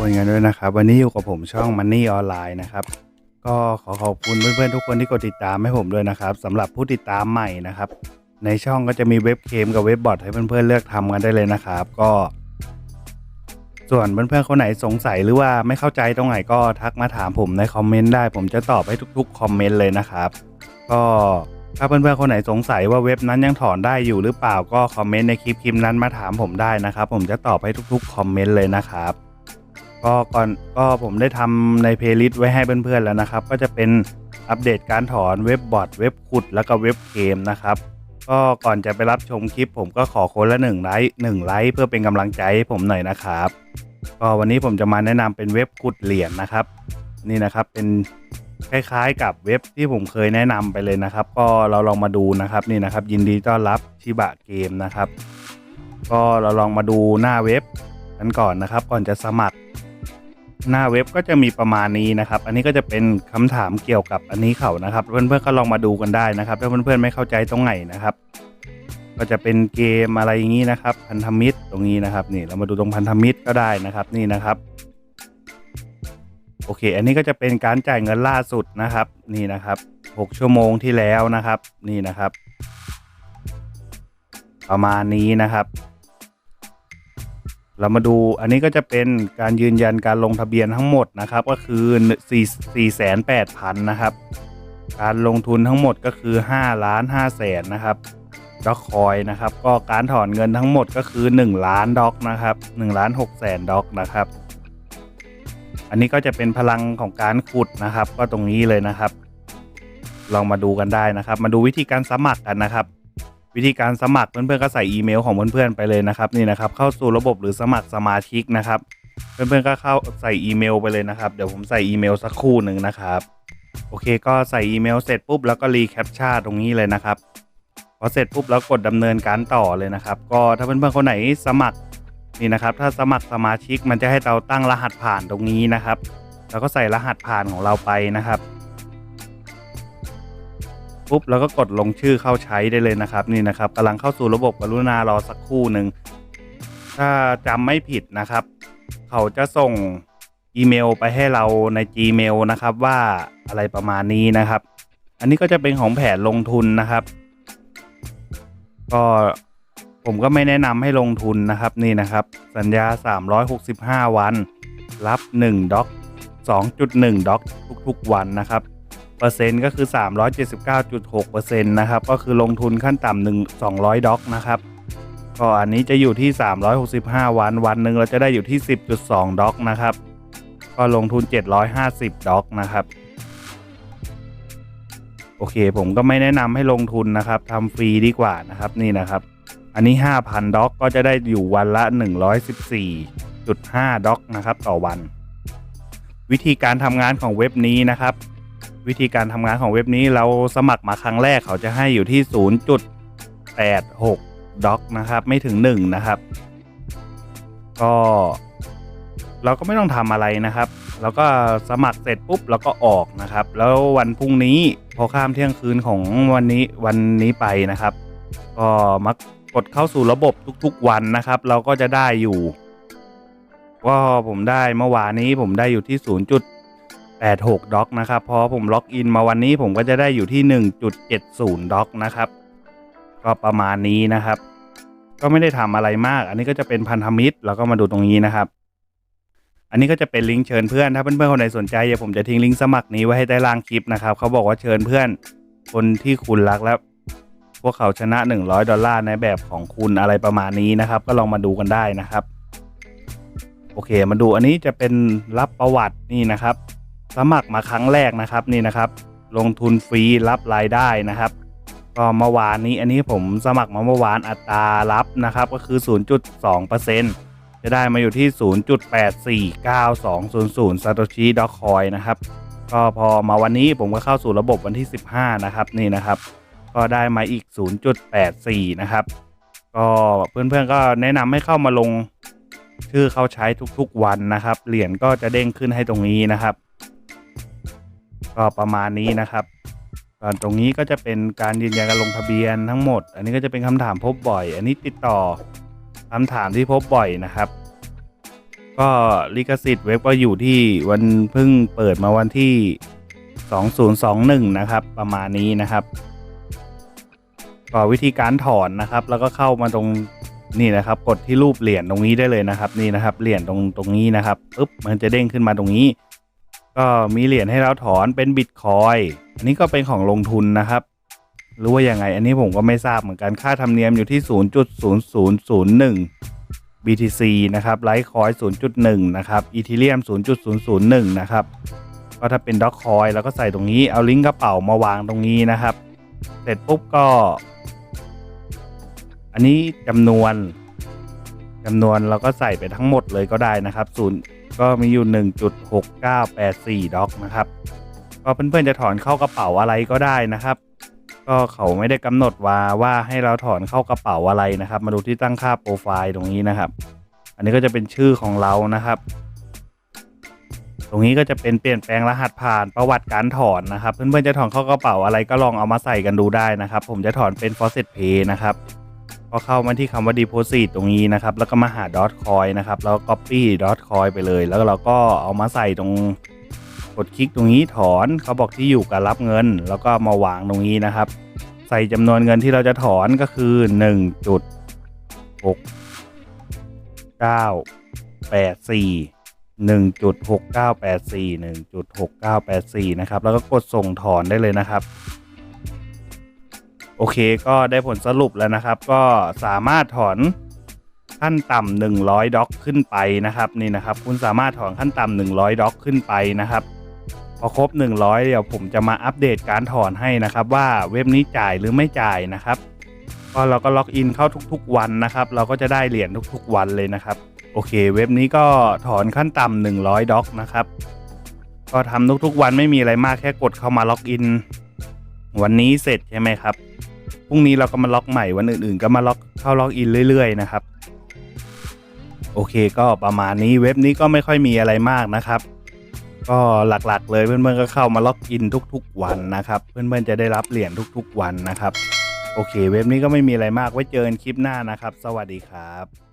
คนกันด้วยนะครับ วันนี้อยู่กับผมช่อง Money ออนไลน์นะครับ ก็ขอขอบคุณเพื่อนๆทุกคนที่กดติดตามให้ผมด้วยนะครับสำหรับผู้ติดตามใหม่นะครับ ในช่องก็จะมีเว็บเคมกับเว็บบอทให้เพื่อนๆเลือกทำกันได้เลยนะครับ ก็ ส่วนเพื่อนๆคนไหนสงสัยหรือว่าไม่เข้าใจตรงไหนก็ทักมาถามผมในคอมเมนต์ได้ ผมจะตอบให้ทุกๆคอมเมนต์เลยนะครับ ก็ถ้าเพื่อนๆคนไหนสงสัยว่าเว็บนั้นยังถอนได้อยู่หรือเปล่าก็คอมเมนต์ในคลิปคลิปนั้นมาถามผมได้นะครับ ผมจะตอบให้ทุกๆคอมเมนต์เลยนะครับ ก็ก่อนก็ผมได้ทำในเพลย์ลิสต์ไว้ให้เพื่อนๆแล้วนะครับ ก็จะเป็นอัปเดตการถอนเว็บบอทเว็บขุดแล้วก็เว็บเกมนะครับ ก็ก่อนจะไปรับชมคลิป ผมก็ขอคนละหนึ่งไลค์หนึ่งไลค์เพื่อเป็นกำลังใจให้ผมหน่อยนะครับ ก็วันนี้ผมจะมาแนะนำเป็นเว็บขุดเหรียญนะครับ นี่นะครับเป็นคล้ายๆ กับเว็บที่ผมเคยแนะนำไปเลยนะครับ ก็เราลองมาดูนะครับนี่นะครับ ยินดีต้อนรับชิบะเกมนะครับ ก็เราลองมาดูหน้าเว็บกันก่อนนะครับ ก่อนจะสมัคร หน้าเว็บก็จะมีประมาณนี้นะครับ อันนี้ก็จะเป็นคำถามเกี่ยวกับอันนี้เขานะครับ เพื่อนๆก็ลองมาดูกันได้นะครับ ถ้าเพื่อนๆไม่เข้าใจตรงไหนนะครับ ก็จะเป็นเกมอะไรอย่างนี้นะครับ พันธมิตรตรงนี้นะครับ นี่เรามาดูตรงพันธมิตรก็ได้นะครับ นี่นะครับ โอเค อันนี้ก็จะเป็นการจ่ายเงินล่าสุดนะครับ นี่นะครับ 6 ชั่วโมงที่แล้วนะครับ นี่นะครับ ประมาณนี้นะครับ เรามาดูอันนี้ก็จะเป็นการยืนยันการลงทะเบียนทั้งหมดนะครับ ก็คือ 4 4 8 0 0 0 นะครับ การลงทุนทั้งหมดก็คือ 5 ล้าน5แสนนะครับด็อกคอยนะครับ ก็การถอนเงินทั้งหมดก็คือ 1 ล้านด็อกนะครับ1ล้าน6แสนด็อกนะครับ อันนี้ก็จะเป็นพลังของการขุดนะครับ ก็ตรงนี้เลยนะครับ ลองมาดูกันได้นะครับ มาดูวิธีการสมัครกันนะครับ วิธีการสมัครเพื่อนๆก็ใส่อีเมลของเพื่อนๆไปเลยนะครับนี่นะครับเข้าสู่ระบบหรือสมัครสมาชิกนะครับ เพื่อนๆก็เข้าใส่อีเมลไปเลยนะครับเดี๋ยวผมใส่อีเมลสักครู่หนึ่งนะครับโอเคก็ใส่อีเมลเสร็จปุ๊บแล้วก็รีแคปชั่นตรงนี้เลยนะครับพอเสร็จปุ๊บแล้วกดดำเนินการต่อเลยนะครับ ก็ถ้าเพื่อนๆคนไหนสมัครนี่นะครับ ถ้าสมัครสมาชิกมันจะให้เราตั้งรหัสผ่านตรงนี้นะครับ แล้วก็ใส่รหัสผ่านของเราไปนะครับ ปุ๊บแล้วก็กดลงชื่อเข้าใช้ได้เลยนะครับนี่นะครับกำลังเข้าสู่ระบบกรุณารอสักครู่หนึ่งถ้าจำไม่ผิดนะครับ เขาจะส่งอีเมลไปให้เราใน Gmail นะครับ ว่าอะไรประมาณนี้นะครับ อันนี้ก็จะเป็นของแผนลงทุนนะครับ ก็ผมก็ไม่แนะนำให้ลงทุนนะครับนี่นะครับ สัญญา 365 วัน รับ1ด็อก2.1ด็อกทุกๆวันนะครับ เปอร์เซ็นต์ก็คือ 379.6เปอร์เซ็นต์นะครับ ก็คือลงทุนขั้นต่ำหนึ่ง200ด็อกนะครับก็อันนี้จะอยู่ที่ 365 วัน วันหนึ่งเราจะได้อยู่ที่ 10.2ด็อกนะครับ ก็ลงทุน 750ด็อกนะครับ โอเค ผมก็ไม่แนะนำให้ลงทุนนะครับทำฟรีดีกว่านะครับนี่นะครับ อันนี้ 5,000ด็อกก็จะได้อยู่วันละ 114.5ด็อกนะครับ ต่อวันวิธีการทำงานของเว็บนี้นะครับ วิธีการทำงานของเว็บนี้เราสมัครมาครั้งแรกเขาจะให้อยู่ที่ 0.86ด็อกนะครับ ไม่ถึง 1 นะครับ ก็เราก็ไม่ต้องทำอะไรนะครับ แล้วก็สมัครเสร็จปุ๊บแล้วก็ออกนะครับ แล้ววันพรุ่งนี้พอข้ามเที่ยงคืนของวันนี้วันนี้ไปนะครับ ก็มักกดเข้าสู่ระบบทุกๆวันนะครับ เราก็จะได้อยู่ ก็ผมได้เมื่อวานนี้ผมได้อยู่ที่ 0. 0.86ด็อกนะครับพอผมล็อกอินมาวันนี้ผมก็จะได้อยู่ที่ 1.70ด็อกนะครับ ก็ประมาณนี้นะครับ ก็ไม่ได้ทำอะไรมาก อันนี้ก็จะเป็นพันธมิตรแล้วก็มาดูตรงนี้นะครับ อันนี้ก็จะเป็นลิงก์เชิญเพื่อน ถ้าเพื่อนๆคนไหนสนใจเดี๋ยวผมจะทิ้งลิงก์สมัครนี้ไว้ให้ใต้ล่างคลิปนะครับเขาบอกว่าเชิญเพื่อน คนที่คุณรักแล้วพวกเขาชนะ 100 ดอลลาร์ในแบบของคุณอะไรประมาณนี้นะครับ ก็ลองมาดูกันได้นะครับ โอเค มาดูอันนี้จะเป็นรับประวัตินี่นะครับ สมัครมาครั้งแรกนะครับนี่นะครับ ลงทุนฟรีรับรายได้นะครับ ก็เมื่อวานนี้อันนี้ผมสมัครมาเมื่อวานอัตรารับนะครับ ก็คือ 0.2%จะได้มาอยู่ที่ 0.849200 Satoshi d o g Coin นะครับก็พอมาวันนี้ผมก็เข้าสู่ระบบวันที่ 15 นะครับนี่นะครับ ก็ได้มาอีก 0.84 นะครับ ก็เพื่อนๆก็แนะนำให้เข้ามาลงชื่อเขาใช้ทุกๆวันนะครับ เหรียญก็จะเด้งขึ้นให้ตรงนี้นะครับ ก็ประมาณนี้นะครับก่อนตรงนี้ก็จะเป็นการยืนยันการลงทะเบียนทั้งหมด อันนี้ก็จะเป็นคำถามพบบ่อย อันนี้ติดต่อคำถามที่พบบ่อยนะครับกก็ลิขสิทธิ์เว็บก็อยู่ที่วันเพิ่งเปิดมาวันที่ 2021 นะครับ ประมาณนี้นะครับก็วิธีการถอนนะครับ แล้วก็เข้ามาตรงนี่นะครับ กดที่รูปเหรียญตรงนี้ได้เลยนะครับ นี่นะครับเหรียญตรงตรงนี้นะครับปุ๊บมันจะเด้งขึ้นมาตรงนี้ ก็มีเหรียญให้เราถอนเป็นบิตคอยอันนี้ก็เป็นของลงทุนนะครับหรือว่ายังไง อันนี้ผมก็ไม่ทราบเหมือนกันค่าธรรมเนียมอยู่ที่ 0.0001 BTC นะครับไลท์คอย0.1 นะครับอีทีเรียม0.001 นะครับก็ถ้าเป็นด็อกคอยแล้วก็ใส่ตรงนี้เอาลิงก์กระเป๋ามาวางตรงนี้นะครับ เสร็จปุ๊บก็ อันนี้จำนวนจำนวนเราก็ใส่ไปทั้งหมดเลยก็ได้นะครับศูนย์ ก็มีอยู่ 1.6984 ด็อกนะครับ ก็เพื่อนๆจะถอนเข้ากระเป๋าอะไรก็ได้นะครับ ก็เขาไม่ได้กำหนดว่าว่าให้เราถอนเข้ากระเป๋าอะไรนะครับ มาดูที่ตั้งค่าโปรไฟล์ตรงนี้นะครับ อันนี้ก็จะเป็นชื่อของเรานะครับ ตรงนี้ก็จะเป็นเปลี่ยนแปลงรหัสผ่านประวัติการถอนนะครับ เพื่อนๆจะถอนเข้ากระเป๋าอะไรก็ลองเอามาใส่กันดูได้นะครับ ผมจะถอนเป็น faucet pay นะครับ ก็เข้ามาที่คำว่า deposit ตรงนี้นะครับ แล้วก็มาหา dot coin นะครับ แล้ว copy dot coin ไปเลย แล้วเราก็เอามาใส่ตรงกดคลิกตรงนี้ถอนเขาบอกที่อยู่การรับเงิน แล้วก็มาวางตรงนี้นะครับ ใส่จำนวนเงินที่เราจะถอนก็คือ1จุด6 9 8 4 1จุด6 9 8 4 1จุด6 9 8 4 นะครับ แล้วก็กดส่งถอนได้เลยนะครับ โอเคก็ได้ผลสรุปแล้วนะครับ ก็สามารถถอนขั้นต่ำ100ด็อกขึ้นไปนะครับนี่นะครับ คุณสามารถถอนขั้นต่ำ100ด็อกขึ้นไปนะครับ พอครบ 100 เดี๋ยวผมจะมาอัปเดตการถอนให้นะครับ ว่าเว็บนี้จ่ายหรือไม่จ่ายนะครับก็เราก็ล็อกอินเข้าทุกๆวันนะครับ เราก็จะได้เหรียญทุกๆวันเลยนะครับ โอเค เว็บนี้ก็ถอนขั้นต่ำ100ด็อกนะครับ ก็ทำทุกๆวันไม่มีอะไรมากแค่กดเข้ามาล็อกอิน วันนี้เสร็จใช่ไหมครับ พรุ่งนี้เราก็มาล็อกใหม่วันอื่นๆ ก็มาล็อกเข้าล็อกอินเรื่อย ๆ นะครับ โอเคก็ประมาณนี้เว็บนี้ก็ไม่ค่อยมีอะไรมากนะครับ ก็หลักๆ เลยเพื่อนๆก็เข้ามาล็อกอินทุกๆวันนะครับ เพื่อนๆจะได้รับเหรียญทุกๆวันนะครับ โอเค เว็บนี้ก็ไม่มีอะไรมากไว้เจอกันคลิปหน้านะครับ สวัสดีครับ